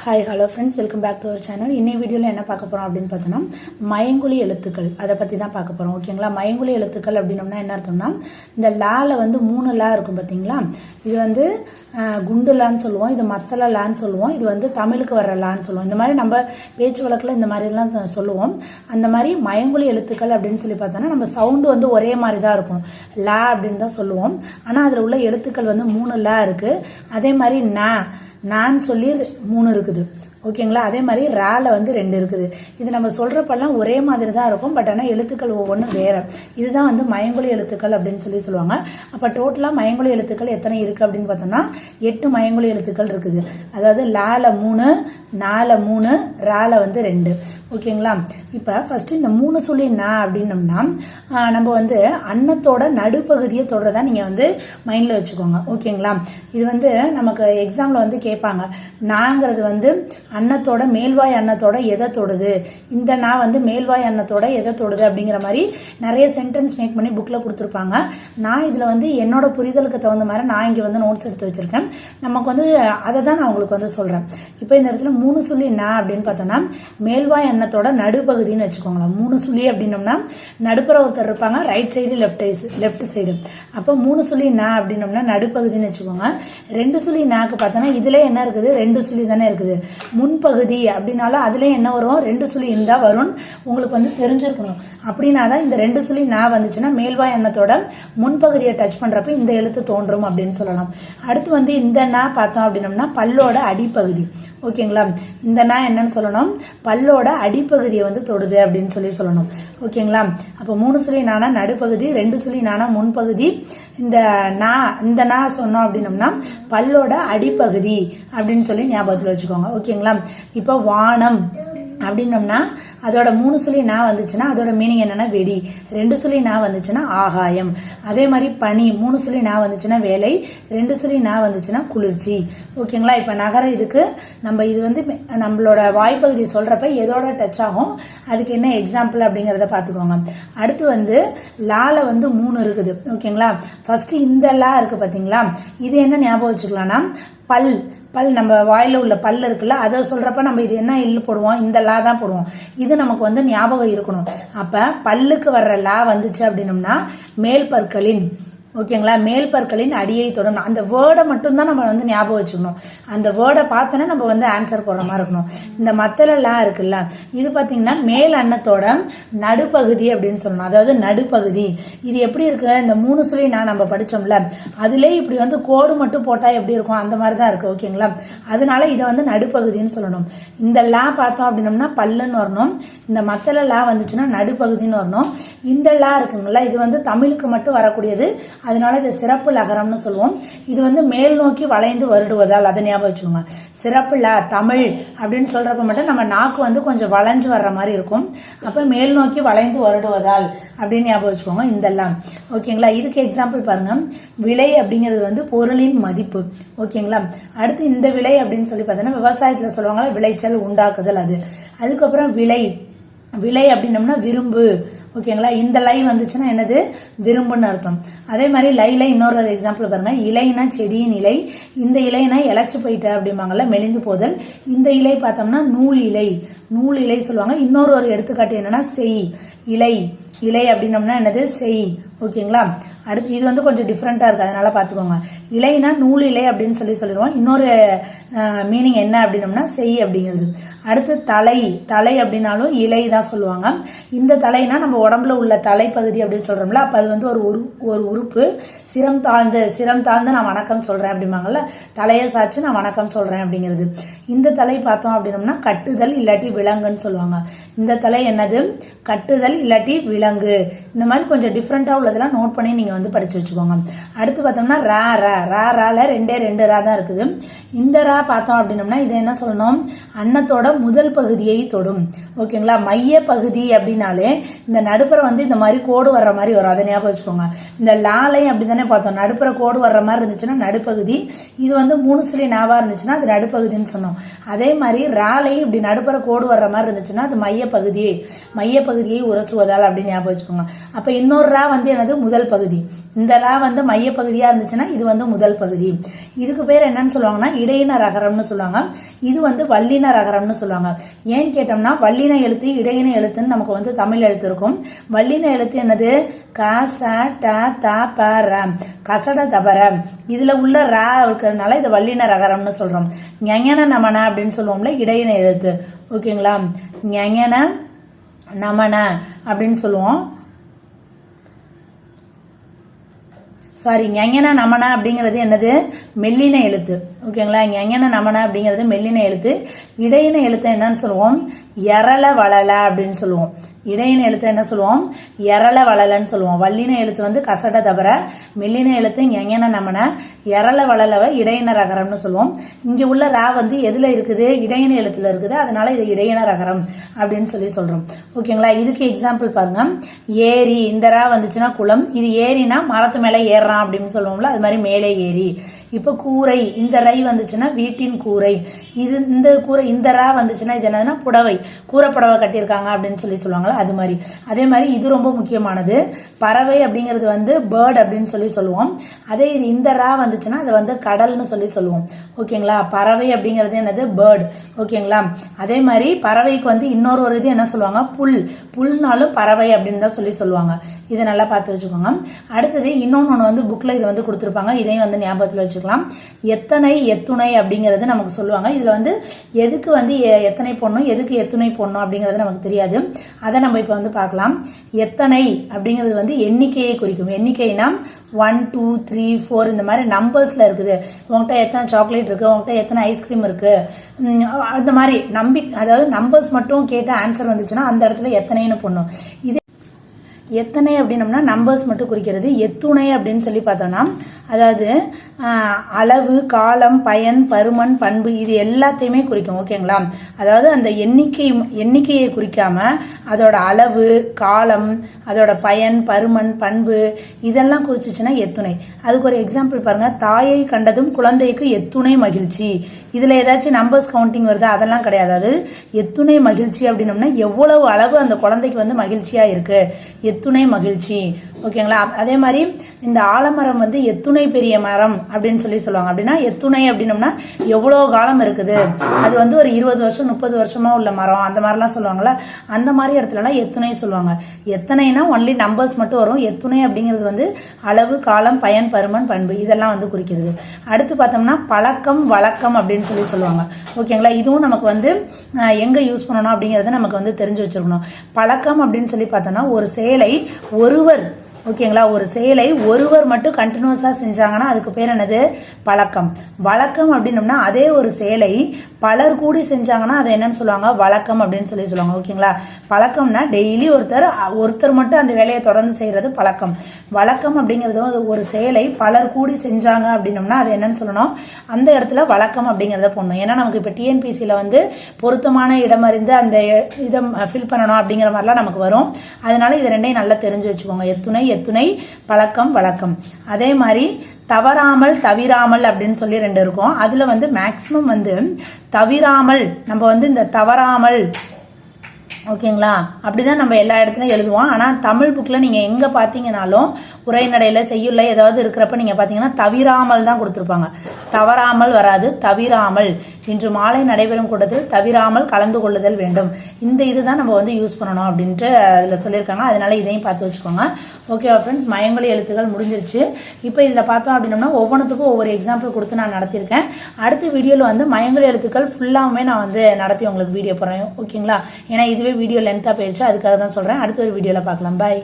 Hi hello friends welcome back to our channel இன்னை வீடியோவில் என்ன பார்க்க போகிறோம் அப்படின்னு பார்த்தோன்னா மயங்குழி எழுத்துக்கள். அதை பற்றி தான் பார்க்க போகிறோம் ஓகேங்களா மயங்குழி எழுத்துக்கள் அப்படின்னம்னா என்ன அர்த்தம்னா இந்த லால வந்து மூணு லா இருக்கும் பார்த்தீங்களா? இது வந்து குண்டு லான்னு சொல்லுவோம். இது மத்தள லான்னு சொல்லுவோம். இது வந்து தமிழுக்கு வர்ற லான்னு சொல்லுவோம். இந்த மாதிரி நம்ம பேச்சு வழக்கில் இந்த மாதிரிலாம் சொல்லுவோம். அந்த மாதிரி மயங்குழி எழுத்துக்கள் அப்படின்னு சொல்லி பார்த்தோன்னா நம்ம சவுண்டு வந்து ஒரே மாதிரி தான் இருக்கும். லா அப்படின்னு தான் சொல்லுவோம். ஆனால் அதில் உள்ள எழுத்துக்கள் வந்து மூணு லா இருக்குது அதே மாதிரி ந நான் சொல்லி மூணு இருக்குது. ஓகேங்களா? அதே மாதிரி ரேல வந்து ரெண்டு இருக்குது. இது நம்ம சொல்றப்பெல்லாம் ஒரே மாதிரி தான் இருக்கும். பட் ஆனால் எழுத்துக்கள் ஒவ்வொன்றும் வேற. இதுதான் வந்து மயங்கொலி எழுத்துக்கள் அப்படின்னு சொல்லி சொல்லுவாங்க. அப்போ டோட்டலாக மயங்கொலி எழுத்துக்கள் எத்தனை இருக்கு அப்படின்னு பார்த்தோம்னா எட்டு மயங்கொலி எழுத்துக்கள் இருக்குது. அதாவது லால மூணு நால மூணு ரால வந்து ரெண்டு. ஓகேங்களா? இப்போ ஃபஸ்ட்டு இந்த மூணு சொல்லி நா அப்படின்னம்னா நம்ம வந்து அன்னத்தோட நடுப்பகுதியை தொடரதா நீங்கள் வந்து மைண்டில் வச்சுக்கோங்க. ஓகேங்களா? இது வந்து நமக்கு எக்ஸாமில் வந்து கேட்பாங்க. நாங்கிறது வந்து அன்னத்தோட மேல்வாய் அன்னத்தோட எதை தொடுது? இந்த நா வந்து மேல்வாய் அன்னத்தோட எதை தொடுது அப்படிங்கிற மாதிரி நிறைய சென்டென்ஸ் மேக் பண்ணி புக்கில் கொடுத்துருப்பாங்க. நான் இதில் வந்து என்னோட புரிதலுக்கு தகுந்த மாதிரி நான் இங்கே வந்து நோட்ஸ் எடுத்து வச்சுருக்கேன். நமக்கு வந்து அதை தான் நான் உங்களுக்கு வந்து சொல்கிறேன் இப்போ இந்த இடத்துல மூணு சுழி நா அப்படின்னு பார்த்தோன்னா மேல்வாய் அன்னத்தோட நடுப்பகுதின்னு வச்சுக்கோங்களேன். மூணு சுழி அப்படின்னோம்னா நடுப்புற ஒருத்தர் இருப்பாங்க right side left left side அப்போ மூணு சுழி நா அப்படின்னோம்னா நடுப்பகுதின்னு வச்சுக்கோங்க. ரெண்டு சுழி நாக்கு பார்த்தோன்னா இதுல என்ன இருக்குது? ரெண்டு சுழி தானே இருக்குது. முன்பகுதி அப்படின்னாலும் அதுல என்ன வரும்? ரெண்டு சுழி இருந்தா வரும். உங்களுக்கு வந்து தெரிஞ்சிருக்கணும். அப்படின்னா தான் இந்த ரெண்டு சுழி நா வந்துச்சுன்னா மேல்வாய் அன்னத்தோட முன்பகுதியை டச் பண்றப்ப இந்த எழுத்து தோன்றும் அப்படின்னு சொல்லலாம். அடுத்து வந்து இந்த நா பார்த்தோம் அப்படின்னோம்னா பல்லோட அடிப்பகுதி. ஓகேங்களா? இந்த நா என்னன்னு சொல்லணும்? பல்லோட அடிப்பகுதியை வந்து தொடுது அப்படின்னு சொல்லி சொல்லணும். ஓகேங்களா? அப்போ மூணு சுழி நானா நடுப்பகுதி ரெண்டு சுழி நானா முன்பகுதி. இந்த நா இந்த நா சொன்னோம் அப்படின்னம்னா பல்லோட அடிப்பகுதி அப்படின்னு சொல்லி ஞாபகத்தில் வச்சுக்கோங்க. ஓகேங்களா? இப்போ வானம். அப்படின்னம்னா அதோட மூணு சொல்லி நான் வந்துச்சுன்னா அதோட மீனிங் என்னன்னா வெடி. ரெண்டு சொல்லி நான் வந்துச்சுன்னா ஆகாயம். அதே மாதிரி பனி மூணு சொல்லி நான் வந்துச்சுன்னா வேலை ரெண்டு சொல்லி நான் வந்துச்சுன்னா குளிர்ச்சி. ஓகேங்களா? இப்போ நகர இதுக்கு நம்ம இது வந்து நம்மளோட வாய்ப்பகுதி சொல்கிறப்ப எதோட டச் ஆகும் அதுக்கு என்ன எக்ஸாம்பிள் அப்படிங்கிறத பார்த்துக்கோங்க. அடுத்து வந்து லால வந்து மூணு இருக்குது. ஓகேங்களா? ஃபர்ஸ்ட் இந்த லா இருக்கு பார்த்தீங்களா இது என்ன ஞாபகம் வச்சுக்கலாம்னா பல். பல் நம்ம வாயில் உள்ள பல் இருக்குல்ல அதை சொல்கிறப்ப நம்ம இது என்ன இல்லு போடுவோம்? இந்த லா தான் போடுவோம். இது நமக்கு வந்து ஞாபகம் இருக்கணும். அப்போ பல்லுக்கு வர்ற லா வந்துச்சு அப்படின்னம்னா மேல் பற்களின் ஓகேங்களா? மேல் பற்களின் அடியை தொடணும் அந்த வேர்டை மட்டும்தான் நம்ம வந்து ஞாபகம் வச்சுக்கணும். அந்த வேர்டை பார்த்தோன்னா நம்ம வந்து ஆன்சர் போடுற மாதிரி இருக்கணும். இந்த மத்தலெல்லாம் லா இருக்குல்ல இது பார்த்தீங்கன்னா மேல் அன்னத்தோட நடுப்பகுதி அப்படின்னு சொல்லணும். அதாவது நடுப்பகுதி. இது எப்படி இருக்கு? இந்த மூணு சொல்லி நான் நம்ம படித்தோம்ல அதுலேயே இப்படி வந்து கோடு மட்டும் போட்டால் எப்படி இருக்கும்? அந்த மாதிரி தான் இருக்குது ஓகேங்களா? அதனால இதை வந்து நடுப்பகுதின்னு சொல்லணும். இந்த லா பார்த்தோம் அப்படின்னம்னா பல்லுன்னு வரணும். இந்த மத்தல லா வந்துச்சுன்னா நடுப்பகுதின்னு வரணும். இந்த லா இருக்குங்களா? இது வந்து தமிழுக்கு மட்டும் வரக்கூடியது. அதனால இது சிறப்பு லகரம்னு சொல்லுவோம். இது வந்து மேல் நோக்கி வளைந்து வருடுவதால் அதை ஞாபகம் வச்சுக்கோங்க. சிறப்பு ல தமிழ் அப்படின்னு சொல்றப்ப மட்டும் நம்ம நாக்கு வந்து கொஞ்சம் வளைஞ்சு வர்ற மாதிரி இருக்கும். அப்போ மேல் நோக்கி வளைந்து வருடுவதால் அப்படின்னு ஞாபகம் வச்சுக்கோங்க இதெல்லாம். ஓகேங்களா? இதுக்கு எக்ஸாம்பிள் பாருங்க. விலை அப்படிங்கிறது வந்து பொருளின் மதிப்பு. ஓகேங்களா? அடுத்து இந்த விலை அப்படின்னு சொல்லி பார்த்தோன்னா விவசாயத்தில் சொல்லுவாங்களா விளைச்சல் உண்டாக்குதல் அது. அதுக்கப்புறம் விலை விலை அப்படின்னம்னா விரும்பு. ஓகேங்களா? இந்த லை வந்துச்சுன்னா என்னது? விரும்புன்னு அர்த்தம். அதே மாதிரி லைல இன்னொரு ஒரு எக்ஸாம்பிள் பாருங்க. இலைனா செடியின் இலை. இந்த இலைனா இழைச்சு போயிட்டு அப்படிம்பாங்கல்ல மெலிந்து போதல். இந்த இலை பார்த்தோம்னா நூல் இலை. நூல் இலை சொல்லுவாங்க. இன்னொரு ஒரு எடுத்துக்காட்டு என்னன்னா செய். இலை. இலை அப்படின்னம்னா என்னது? செய். ஓகேங்களா? அடுத்து இது வந்து கொஞ்சம் டிஃப்ரெண்ட்டாக இருக்குது அதனால பார்த்துக்கோங்க. இலைனா நூல் இலை அப்படின்னு சொல்லி சொல்லிடுவோம். இன்னொரு மீனிங் என்ன அப்படின்னம்னா செய் அப்படிங்கிறது. அடுத்து தலை தலை அப்படின்னாலும் இலை தான் சொல்லுவாங்க. இந்த தலைனா நம்ம உடம்புல உள்ள தலைப்பகுதி அப்படின்னு சொல்கிறோம்ல அப்போ அது வந்து ஒரு உரு ஒரு உறுப்பு. சிரம் தாழ்ந்து சிரம் தாழ்ந்து நான் வணக்கம் சொல்கிறேன் அப்படிம்பாங்கல்ல தலையை சாச்சு நான் வணக்கம் சொல்கிறேன் அப்படிங்கிறது. இந்த தலை பார்த்தோம் அப்படின்னம்னா கட்டுதல் இல்லாட்டி விலங்குன்னு சொல்லுவாங்க. இந்த தலை என்னது? கட்டுதல் இல்லாட்டி விலங்கு. இந்த மாதிரி கொஞ்சம் டிஃப்ரெண்ட்டாக உள்ளதெல்லாம் நோட் பண்ணி நீங்கள் வந்து படித்து வச்சுக்கோங்க. அடுத்து பார்த்தோம்னா ரே ரே. ரா ரால ரெண்டே ரெண்டு ரா தான் இருக்குது. இந்த ரா பார்த்தோம் அப்படின்னம்னா இதை என்ன சொல்லணும்? அன்னத்தோட முதல் பகுதியை தொடும். ஓகேங்களா? மைய பகுதி அப்படின்னாலே இந்த நடுப்புற வந்து இந்த மாதிரி கோடு வர்ற மாதிரி வரும். அதை ஞாபகம் வச்சுக்கோங்க. இந்த லாலை அப்படி தானே பார்த்தோம். நடுப்புற கோடு வர்ற மாதிரி இருந்துச்சுன்னா நடுப்பகுதி. இது வந்து மூணு சிலி நாவாக இருந்துச்சுன்னா அது நடுப்பகுதின்னு சொன்னோம். அதே மாதிரி ராலை இப்படி நடுப்புற கோடு வர்ற மாதிரி இருந்துச்சுன்னா அது மைய பகுதியை மைய பகுதியை உரசுவதால் அப்படின்னு ஞாபகம் வச்சுக்கோங்க. அப்போ இன்னொரு ரா வந்து எனது முதல் பகுதி. இந்த ரா வந்து மைய பகுதியாக இருந்துச்சுன்னா இது வந்து முதல் பகுதி. இதுக்கு பேர் என்னன்னு சொல்லுவாங்கன்னா இடையின ரகரம்னு சொல்லுவாங்க. இது வந்து வல்லின ரகரம்னு சொல்லுவாங்க. ஏன்னு கேட்டோம்னா வல்லின எழுத்து இடையின எழுத்துன்னு நமக்கு வந்து தமிழ் எழுத்து இருக்கும். வல்லின எழுத்து என்னது? க ச ட த ப ர. கசட தபர. இதில் உள்ள ர இருக்கிறதுனால இது வல்லின ரகரம்னு சொல்கிறோம் ஞஞன நமன அப்படின்னு சொல்லுவோம்ல இடையின எழுத்து. ஓகேங்களா? ஞஞன நமன அப்படின்னு சொல்லுவோம். சாரி ஞஞன நமன அப்படிங்கிறது என்னது? மெல்லின எழுத்து. ஓகேங்களா? எங்கன நமன அப்படிங்கிறது மெல்லின எழுத்து. இடையின எழுத்து என்னன்னு சொல்லுவோம். எரள வளல அப்படின்னு சொல்லுவோம். இடையின எழுத்து என்ன சொல்லுவோம்? எரள வளலன்னு சொல்லுவோம். வல்லின எழுத்து வந்து கசட தவிர மெல்லின எழுத்து எங்கன நமன எரள வளலவை இடையின ரகரம்னு சொல்லுவோம். இங்கே உள்ள ரா வந்து எதில் இருக்குது? இடையின எழுத்துல இருக்குது. அதனால இது இடையின ரகரம் அப்படின்னு சொல்லி சொல்கிறோம் ஓகேங்களா? இதுக்கு எக்ஸாம்பிள் பாருங்க. ஏரி இந்த ரா வந்துச்சுன்னா குளம். இது ஏரினா மரத்து மேலே ஏறுறான் அப்படின்னு சொல்லுவோம்ல. அது மாதிரி மேலே ஏரி இப்போ கூரை இந்த ரை வந்துச்சுன்னா வீட்டின் கூரை. இது இந்த கூரை இந்த ரா வந்துச்சுன்னா இது என்னதுன்னா புடவை. கூரை புடவை கட்டியிருக்காங்க அப்படின்னு சொல்லி சொல்லுவாங்களா அது மாதிரி. அதே மாதிரி இது ரொம்ப முக்கியமானது. பறவை அப்படிங்கிறது வந்து பேர்ட் அப்படின்னு சொல்லி சொல்லுவோம். அதே இது இந்த ரா வந்துச்சுன்னா அது வந்து கடல்னு சொல்லி சொல்லுவோம். ஓகேங்களா? பறவை அப்படிங்கிறது என்னது? பேர்டு ஓகேங்களா? அதே மாதிரி பறவைக்கு வந்து இன்னொரு ஒரு இது என்ன சொல்லுவாங்க? புல். புல்னாலும் பறவை அப்படின்னு தான் சொல்லி சொல்லுவாங்க. இதை நல்லா பார்த்து வச்சுக்கோங்க. அடுத்தது இன்னொன்று ஒன்று வந்து புக்கில் இது வந்து கொடுத்துருப்பாங்க. இதையும் வந்து ஞாபகத்தில் வச்சுக்கலாம். எத்தனை எத்துணை அப்படிங்கிறது நமக்கு சொல்லுவாங்க. இதில் வந்து எதுக்கு வந்து எ- எத்தனை பொண்ணும் எதுக்கு எத்துணை போடணும் அப்படிங்கிறது நமக்கு தெரியாது. அதை நம்ம இப்போ வந்து பார்க்கலாம். எத்தனை அப்படிங்கிறது வந்து எண்ணிக்கையை குறிக்கும். எண்ணிக்கைனா ஒன் டூ த்ரீ ஃபோர் இந்த மாதிரி நம்பர்ஸில் இருக்குது. உங்கள்கிட்ட எத்தனை சாக்லேட் இருக்குது உங்கள்கிட்ட எத்தனை ஐஸ்கிரீம் இருக்குது அந்த மாதிரி நம்பி அதாவது நம்பர்ஸ் மட்டும் கேட்டு ஆன்சர் வந்துச்சுன்னா அந்த இடத்துல எத்தனைன்னு போடணும். இது எத்தனை அப்படின்னம்னா நம்பர்ஸ் மட்டும் குறிக்கிறது. எத்துணை அப்படின்னு சொல்லி பார்த்தோம்னா அதாவது அளவு காலம் பயன் பருமன் பண்பு இது எல்லாத்தையுமே குறிக்கும் ஓகேங்களா? அதாவது அந்த எண்ணிக்கை எண்ணிக்கையை குறிக்காம அதோட அளவு காலம் அதோட பயன் பருமன் பண்பு இதெல்லாம் குறிச்சிச்சுன்னா எத்துணை. அதுக்கு ஒரு எக்ஸாம்பிள் பாருங்க. தாயை கண்டதும் குழந்தைக்கு எத்துணை மகிழ்ச்சி. இதில் ஏதாச்சும் நம்பர்ஸ் கவுண்டிங் வருது? அதெல்லாம் கிடையாது. அது எத்துணை மகிழ்ச்சி அப்படின்னம்னா எவ்வளவு அளவு அந்த குழந்தைக்கு வந்து மகிழ்ச்சியாக இருக்குது எத்துணை மகிழ்ச்சி. ஓகேங்களா? அதே மாதிரி இந்த ஆலமரம் வந்து எத்துணை பெரிய மரம் அப்படின்னு சொல்லி சொல்லுவாங்க. அப்படின்னா எத்துணை அப்படின்னம்னா எவ்வளோ காலம் இருக்குது? அது வந்து ஒரு இருபது வருஷம் முப்பது வருஷமா உள்ள மரம். அந்த மாதிரிலாம் சொல்லுவாங்கல்ல. அந்த மாதிரி இடத்துலலாம் எத்துணை சொல்லுவாங்க. எத்தனைனா ஒன்லி நம்பர்ஸ் மட்டும் வரும். எத்துணை அப்படிங்கிறது வந்து அளவு காலம் பயன் பருமன் பண்பு. இதெல்லாம் வந்து குறிக்கிறது. அடுத்து பார்த்தோம்னா பழக்கம் வழக்கம் அப்படின்னு சொல்லி சொல்லுவாங்க. ஓகேங்களா? இதுவும் நமக்கு வந்து எங்கே யூஸ் பண்ணணும் அப்படிங்கிறத நமக்கு வந்து தெரிஞ்சு வச்சிருக்கணும். பழக்கம் அப்படின்னு சொல்லி பார்த்தோம்னா ஒரு செயலை ஒருவர் ஓகேங்களா? ஒரு செயலை ஒருவர் மட்டும் கண்டினியூஸாக செஞ்சாங்கன்னா அதுக்கு பேர் என்னது? பழக்கம் வழக்கம் அப்படின்னம்னா அதே ஒரு செயலை பலர் கூடி செஞ்சாங்கன்னா அதை என்னன்னு சொல்லுவாங்க? வழக்கம் அப்படின்னு சொல்லி சொல்லுவாங்க. ஓகேங்களா? பழக்கம்னா டெய்லி ஒருத்தர் ஒருத்தர் மட்டும் அந்த வேலையை தொடர்ந்து செய்கிறது பழக்கம். வழக்கம் அப்படிங்கிறது ஒரு செயலை பலர் கூடி செஞ்சாங்க அப்படின்னம்னா அது என்னன்னு சொல்லணும்? அந்த இடத்துல வழக்கம் அப்படிங்கிறத போடணும். ஏன்னா நமக்கு இப்போ டிஎன்பிசியில் வந்து பொருத்தமான இடம் அறிந்து அந்த இதை ஃபில் பண்ணணும் அப்படிங்கிற மாதிரிலாம் நமக்கு வரும். அதனால இது ரெண்டையும் நல்லா தெரிஞ்சு வச்சுக்கோங்க. எத்துணை துணை பழக்கம் வழக்கம். அதே மாதிரி தவறாமல் தவிராமல் அப்படின்னு சொல்லி ரெண்டு இருக்கும். அதுல வந்து மேக்சிமம் வந்து தவிராமல் நம்ம வந்து இந்த தவறாமல் ஓகேங்களா? அப்படிதான் நம்ம எல்லா இடத்துலையும் எழுதுவோம். ஆனால் தமிழ் புக்கில் நீங்கள் எங்கே பார்த்தீங்கனாலும் உரைநடையில் செய்யுள்ள ஏதாவது இருக்கிறப்ப நீங்கள் பார்த்தீங்கன்னா தவிராமல் தான் கொடுத்துருப்பாங்க. தவறாமல் வராது தவிராமல். இன்று மாலை நடைபெறும் கூட்டத்தில் தவிராமல் கலந்து கொள்ளுதல் வேண்டும். இந்த இதுதான் நம்ம வந்து யூஸ் பண்ணணும் அப்படின்ட்டு அதில் சொல்லியிருக்காங்க. அதனால இதையும் பார்த்து வச்சுக்கோங்க. ஓகேவா ஃப்ரெண்ட்ஸ் மயங்கொலி எழுத்துக்கள் முடிஞ்சிருச்சு. இப்போ இதில் பார்த்தோம் அப்படின்னம்னா ஒவ்வொன்றுத்துக்கும் ஒவ்வொரு எக்ஸாம்பிள் கொடுத்து நான் நடத்தியிருக்கேன். அடுத்த வீடியோவில் வந்து மயங்கொலி எழுத்துக்கள் ஃபுல்லாவுமே நான் வந்து நடத்தி உங்களுக்கு வீடியோ போகிறேன் ஓகேங்களா? ஏன்னா இதுவே வீடியோ லென்த்தாக போயிடுச்சு அதுக்காக தான் சொல்கிறேன் அடுத்த ஒரு வீடியோவில் பார்க்கலாம். பாய்